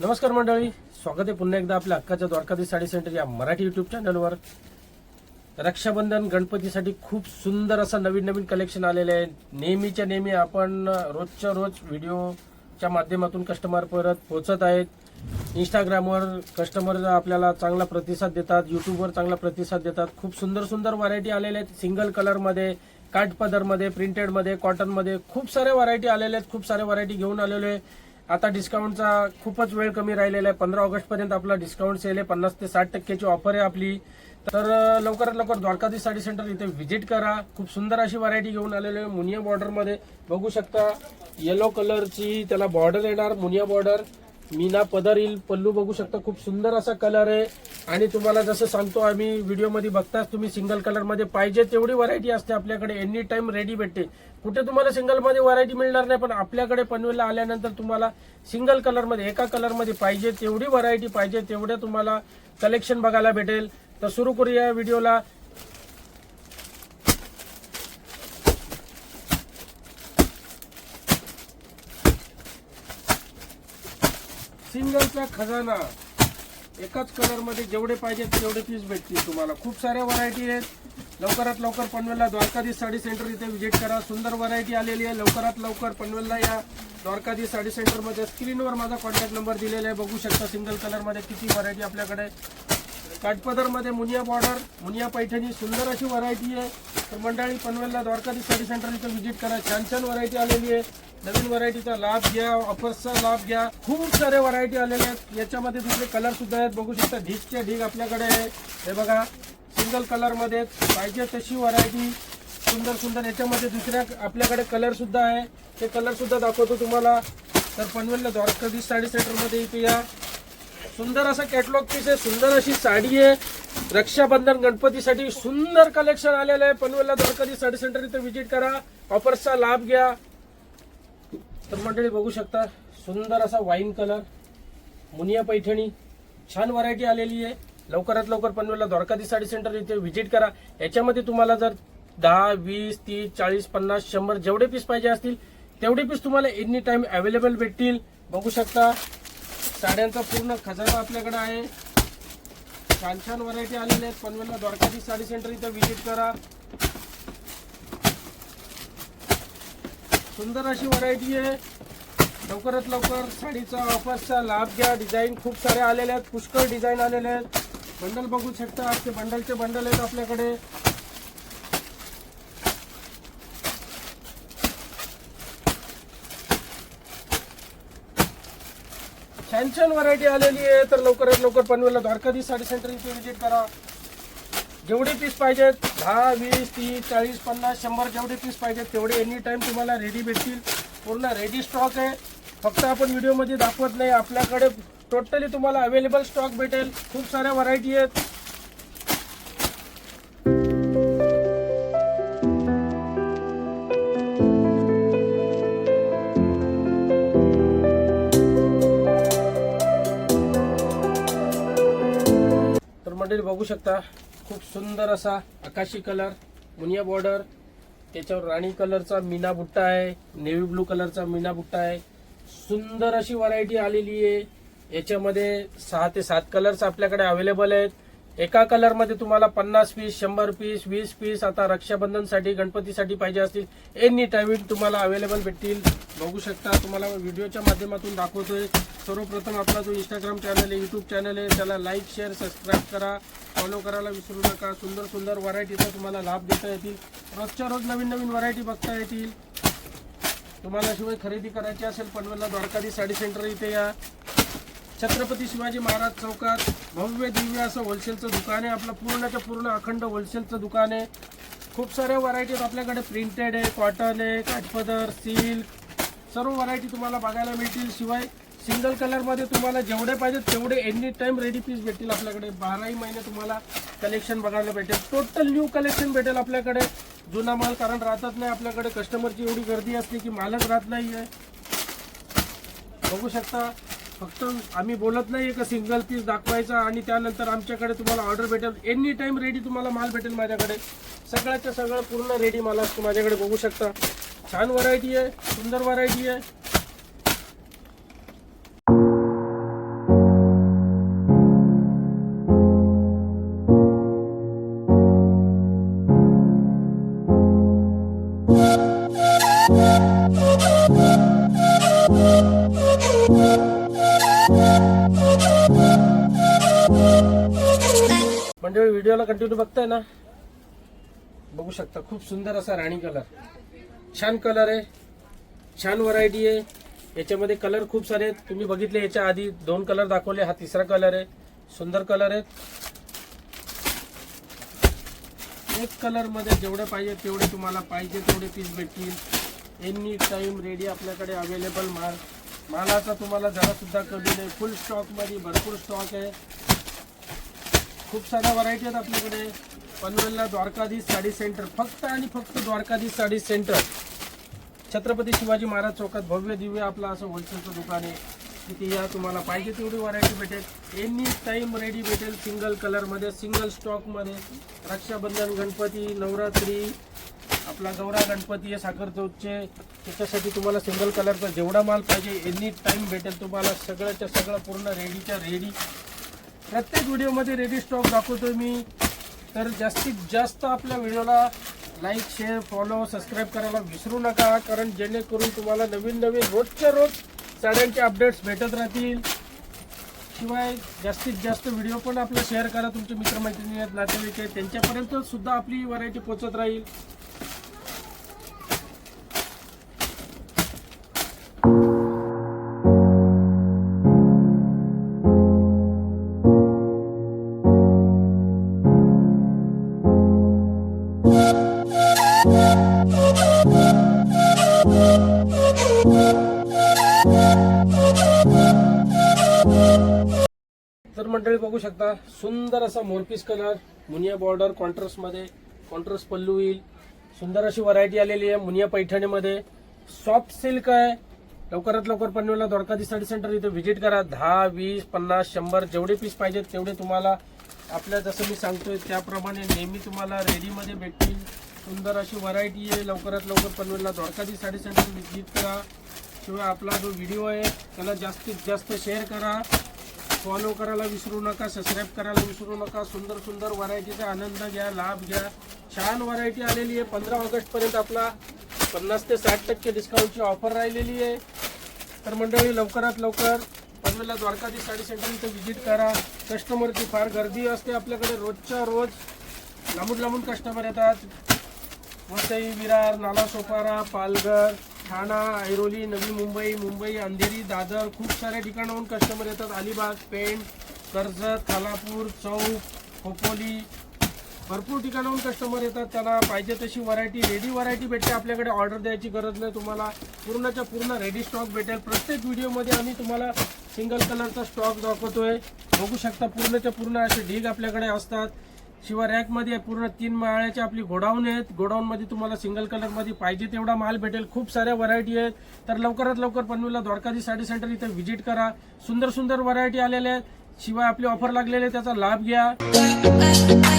नमस्कार मंडळी स्वागत आहे पुन्हा एकदा आपल्या हक्काच्या द्वारकाधी साडी सेंटर या मराठी युट्यूब चॅनलवर रक्षाबंधन गणपतीसाठी खूप सुंदर असं नवीन नवीन कलेक्शन आलेलं आहे नेहमीच्या नेहमी आपण रोजच्या रोज व्हिडिओच्या माध्यमातून कस्टमर परत पोहोचत आहेत. इंस्टाग्रामवर कस्टमर आपल्याला चांगला प्रतिसाद देतात युट्यूबवर चांगला प्रतिसाद देतात. खूप सुंदर सुंदर व्हरायटी आलेल्या आहेत. सिंगल कलरमध्ये काठपदरमध्ये प्रिंटेडमध्ये कॉटनमध्ये खूप साऱ्या व्हरायटी आलेल्या आहेत. खूप साऱ्या व्हरायटी घेऊन आलेलो आहे. आता डिस्काउंटचा खूपच वेळ कमी राहिलेला आहे. पंधरा ऑगस्ट पर्यंत आपला डिस्काउंट सेल आहे. पन्नास ते साठ टक्क्याची ऑफर आहे आपली. तर लवकरात लवकर द्वारकाधीश साडी सेंटर इथे व्हिजिट करा. खूप सुंदर अशी व्हरायटी घेऊन आलेली आहे मुनिया बॉर्डरमध्ये बघू शकता येलो कलरची त्याला बॉर्डर येणार मुनिया बॉर्डर मीना पदर येईल. पल्लू बघू शकता खूप सुंदर असा कलर आहे. आणि तुम्हाला जसं सांगतो आम्ही व्हिडिओमध्ये बघताच तुम्ही सिंगल कलरमध्ये पाहिजे तेवढी व्हरायटी असते आपल्याकडे. एनी टाइम रेडी भेटते. कुठे तुम्हाला सिंगलमध्ये व्हरायटी मिळणार नाही पण आपल्याकडे पनवेलला आल्यानंतर तुम्हाला सिंगल कलरमध्ये एका कलरमध्ये पाहिजे तेवढी व्हरायटी पाहिजे तेवढ्या तुम्हाला कलेक्शन बघायला भेटेल. तर सुरू करूया व्हिडिओला सिंगलचा खजाना. एकाच कलरमध्ये जेवढे पाहिजेत तेवढे पीस भेटतील तुम्हाला. खूप साऱ्या व्हरायटी आहेत. लवकरात लवकर पनवेलला द्वारकाधीश साडी सेंटर इथे व्हिजिट करा. सुंदर व्हरायटी आलेली आहे. लवकरात लवकर पनवेलला या. द्वारकाधीश साडी सेंटरमध्ये स्क्रीनवर माझा कॉन्टॅक्ट नंबर दिलेला आहे. बघू शकता सिंगल कलरमध्ये किती व्हरायटी आपल्याकडे काटपदरमध्ये मुनिया बॉर्डर मुनिया पैठणी सुंदर अशी व्हरायटी आहे. तर मंडळी पनवेलला द्वारकाधीश साडी सेंटर इथे व्हिजिट करा. छान छान व्हरायटी आलेली आहे. नवीन व्हरायटीचा लाभ घ्या ऑफर्सचा लाभ घ्या. खूप सारे व्हरायटी आलेल्या आहेत. याच्यामध्ये दुसरे कलर सुद्धा आहेत. बघू शकता ढीकचे ढीक आपल्याकडे आहे. हे बघा सिंगल कलरमध्ये पाहिजे तशी व्हरायटी. सुंदर सुंदर. याच्यामध्ये दुसऱ्या आपल्याकडे कलर सुद्धा आहे. ते कलर सुद्धा दाखवतो तुम्हाला. तर पनवेलला द्वारकाधीश साडी सेंटरमध्ये इथे या. सुंदर असा कॅटलॉग पीस आहे. सुंदर अशी साडी आहे. रक्षाबंधन गणपतीसाठी सुंदर कलेक्शन आलेलं आहे. पनवेलला द्वारकाधी साडी सेंटर इथे व्हिजिट करा. ऑफर्सचा लाभ घ्या. तर मंडळी बघू शकता सुंदर असा वाईन कलर मुनिया पैठणी छान व्हरायटी आलेली आहे. लवकरात लवकर पनवेलला द्वारकाधी साडी सेंटर इथे व्हिजिट करा. याच्यामध्ये तुम्हाला जर दहा वीस तीस चाळीस पन्नास शंभर जेवढे पीस पाहिजे असतील तेवढे पीस तुम्हाला एनी टाइम अवेलेबल भेटतील. बघू शकता साड्यांचा पूर्ण खजाना आपल्याकडे आहे. छान छान व्हरायटी आलेल्या आहेत. पनवेलला द्वारकाधी साडी सेंटर इथं व्हिजिट करा. सुंदर अशी व्हरायटी आहे. लवकरात लवकर साडीचा ऑफर्सचा लाभ घ्या. डिझाईन खूप सारे आलेले आहेत. पुष्कळ डिझाईन आलेले आहेत. बंडल बघू शकता. ते बंडलचे बंडल आहेत आपल्याकडे. छान छान व्हरायटी आलेली आहे. तर लवकरात लवकर पनवेलला द्वारकाधी साडी सेंटर इथे व्हिजिट करा. जेवढे पीस पाहिजेत दहा वीस तीस चाळीस पन्नास शंभर जेवढे पीस पाहिजेत तेवढे एनी टाईम तुम्हाला रेडी भेटतील. पूर्ण रेडी स्टॉक आहे. फक्त आपण व्हिडिओमध्ये दाखवत नाही. आपल्याकडे टोटली तुम्हाला अवेलेबल स्टॉक भेटेल. खूप साऱ्या व्हरायटी आहेत. तर मंडळी बघू शकता खूप सुंदर असा आकाशी कलर मुनिया बॉर्डर त्याच्यावर राणी कलरचा मीना बुट्टा आहे नेव्ही ब्लू कलरचा मीना बुट्टा आहे. सुंदर अशी व्हरायटी आलेली आहे. याच्यामध्ये सहा ते सात कलर्स आपल्याकडे अवेलेबल आहेत. एका कलरमध्ये तुम्हाला पन्नास पीस शंभर पीस वीस पीस आता रक्षाबंधनसाठी गणपतीसाठी पाहिजे असतील. एनी टायमिंग तुम्हाला अवेलेबल भेटतील. बघू शकता तुम्हाला व्हिडिओच्या माध्यमातून दाखवतोय. सर्वप्रथम आपला जो इंस्टाग्राम चॅनल आहे यूट्यूब चॅनल आहे त्याला लाईक शेअर सबस्क्राईब करा. फॉलो करायला विसरू नका. सुंदर सुंदर व्हरायटीचा तुम्हाला लाभ देता येतील. रोजच्या रोज नवीन नवीन व्हरायटी बघता येतील. तुम्हाला शिवाय खरेदी करायची असेल पनवेलला द्वारकाधी साडी सेंटर इथे या. छत्रपती शिवाजी महाराज चौकात भव्य दिव्य असं होलसेलचं दुकान आहे. आपलं पूर्णच्या पूर्ण अखंड होलसेलचं दुकान आहे. खूप साऱ्या व्हरायटीज आपल्याकडे प्रिंटेड आहे कॉटन आहे काठपदर सिल्क सर्व व्हरायटी तुम्हाला बघायला मिळतील. शिवाय सिंगल कलरमध्ये तुम्हाला जेवढे पाहिजेत तेवढे एनी टाईम रेडी पीस भेटतील आपल्याकडे. बाराही महिने तुम्हाला कलेक्शन बघायला भेटेल. टोटल न्यू कलेक्शन भेटेल आपल्याकडे. जुना माल कारण राहतच नाही आपल्याकडे. कस्टमरची एवढी गर्दी असते की मालच राहत नाही आहे बघू शकता. फक्त आम्ही बोलत नाही का सिंगल पीस दाखवायचा आणि त्यानंतर आमच्याकडे तुम्हाला ऑर्डर भेटेल. एनी टाईम रेडी तुम्हाला माल भेटेल माझ्याकडे. सगळ्याच्या सगळं पूर्ण रेडी माल असतो माझ्याकडे बघू शकता. छान व्हरायटी आहे सुंदर व्हरायटी आहे. मंडळी व्हिडिओला कंटिन्यू बघताय ना? बघू शकता खूप सुंदर असा राणी कलर छान कलर आहे छान व्हरायटी आहे. याच्यामध्ये कलर खूप सारे आहेत. तुम्ही बघितले याच्या आधी दोन कलर दाखवले हा तिसरा कलर आहे. सुंदर कलर आहेत. एक कलरमध्ये जेवढे पाहिजे तेवढे तुम्हाला पाहिजे तेवढे पीस भेटतील. एनी टाइम रेडी आपल्याकडे अवेलेबल माल. मालाचा तुम्हाला जरा सुद्धा कमी नाही. फुल स्टॉकमध्ये भरपूर स्टॉक आहे. खूप साऱ्या व्हरायटी आहेत आपल्याकडे. पनवेलला द्वारकाधीश साडी सेंटर फक्त आणि फक्त द्वारकाधीश साडी सेंटर छत्रपती शिवाजी महाराज चौकात भव्य दिव्य आपलं असं होलसेलचं दुकान आहे. तिथे या तुम्हाला पाहिजे तेवढी व्हरायटी भेटेल. एनी टाईम रेडी भेटेल सिंगल कलरमध्ये सिंगल स्टॉकमध्ये रक्षाबंधन गणपती नवरात्री आपला गौरा गणपती आहे साखर चौथचे. त्याच्यासाठी तुम्हाला सिंगल कलरचा जेवढा माल पाहिजे एनी टाईम भेटेल तुम्हाला. सगळ्याच्या सगळं पूर्ण रेडीच्या रेडी प्रत्येक व्हिडिओमध्ये रेडी स्टॉक दाखवतो मी. तर जास्तीत जास्त आपल्या व्हिडिओला लाईक शेअर फॉलो सबस्क्राईब करायला विसरू नका कारण जेणेकरून तुम्हाला नवीन नवीन रोजच्या रोज साड्यांचे अपडेट्स भेटत राहतील. शिवाय जास्तीत जास्त व्हिडिओ पण आपला शेअर करा तुमचे मित्रमैत्रिणी आहेत नातेवाईक आहेत त्यांच्यापर्यंत सुद्धा आपली व्हरायटी पोचत राहील. मंडळी बघू शकता सुंदर असा मोरपीस कलर मुनिया बॉर्डर कॉन्ट्रास्टमध्ये कॉन्ट्रास्ट पल्लू येईल. सुंदर अशी व्हरायटी आलेली आहे मुनिया पैठणीमध्ये. सॉफ्ट सिल्क आहे. लवकरात लवकर पनवेलला द्वारकाधी साडी सेंटर इथे व्हिजिट करा. दहा वीस पन्नास शंभर जेवढे पीस पाहिजेत तेवढे तुम्हाला आपल्या जसं मी सांगतोय त्याप्रमाणे नेहमी तुम्हाला रेडीमध्ये भेटतील. सुंदर अशी व्हरायटी आहे. लवकरात लवकर पनवेलला द्वारकाधी साडी सेंटर व्हिजिट करा. शिवाय आपला जो व्हिडिओ आहे त्याला जास्तीत जास्त शेअर करा. फॉलो करायला विसरू नका सबस्क्राईब करायला विसरू नका. सुंदर सुंदर व्हरायटीचा आनंद घ्या लाभ घ्या. छान व्हरायटी आलेली आहे. पंधरा ऑगस्टपर्यंत आपला पन्नास ते साठ टक्के डिस्काउंटची ऑफर राहिलेली आहे. तर मंडळी लवकरात लवकर पनवेलला द्वारकाधी साडी सेंटर व्हिजिट करा. कस्टमरची फार गर्दी असते आपल्याकडे. रोजच्या रोज लांबून लांबून कस्टमर येतात. वसई विरार नाला सोपारा पालघर ठाणा ऐरोली नवी मुंबई मुंबई अंधेरी दादर खूप साऱ्या ठिकाणाहून कस्टमर येतात. अलिबाग पेण कर्जत खालापूर चौक खोपोली. भरपूर ठिकाणाहून कस्टमर येतात. त्यांना पाहिजे तशी व्हरायटी रेडी व्हरायटी भेटते. आपल्याकडे ऑर्डर द्यायची गरज नाही. तुम्हाला पूर्णच्या पूर्ण रेडी स्टॉक भेटेल. प्रत्येक व्हिडिओमध्ये आम्ही तुम्हाला सिंगल कलरचा स्टॉक दाखवतोय. बघू शकता पूर्णच्या पूर्ण असे ढीग आपल्याकडे असतात. शिवाय रॅकमध्ये पूर्ण तीन माळ्याचे आपली गोडाऊन आहेत. गोडाऊनमध्ये तुम्हाला सिंगल कलरमध्ये पाहिजे तेवढा माल भेटेल. खूप साऱ्या व्हरायटी आहेत. तर लवकरात लवकर पनवेलला द्वारकाधी साडी सेंटर इथे व्हिजिट करा. सुंदर सुंदर व्हरायटी आलेल्या आहेत. शिवाय आपली ऑफर लागलेली आहे त्याचा लाभ घ्या.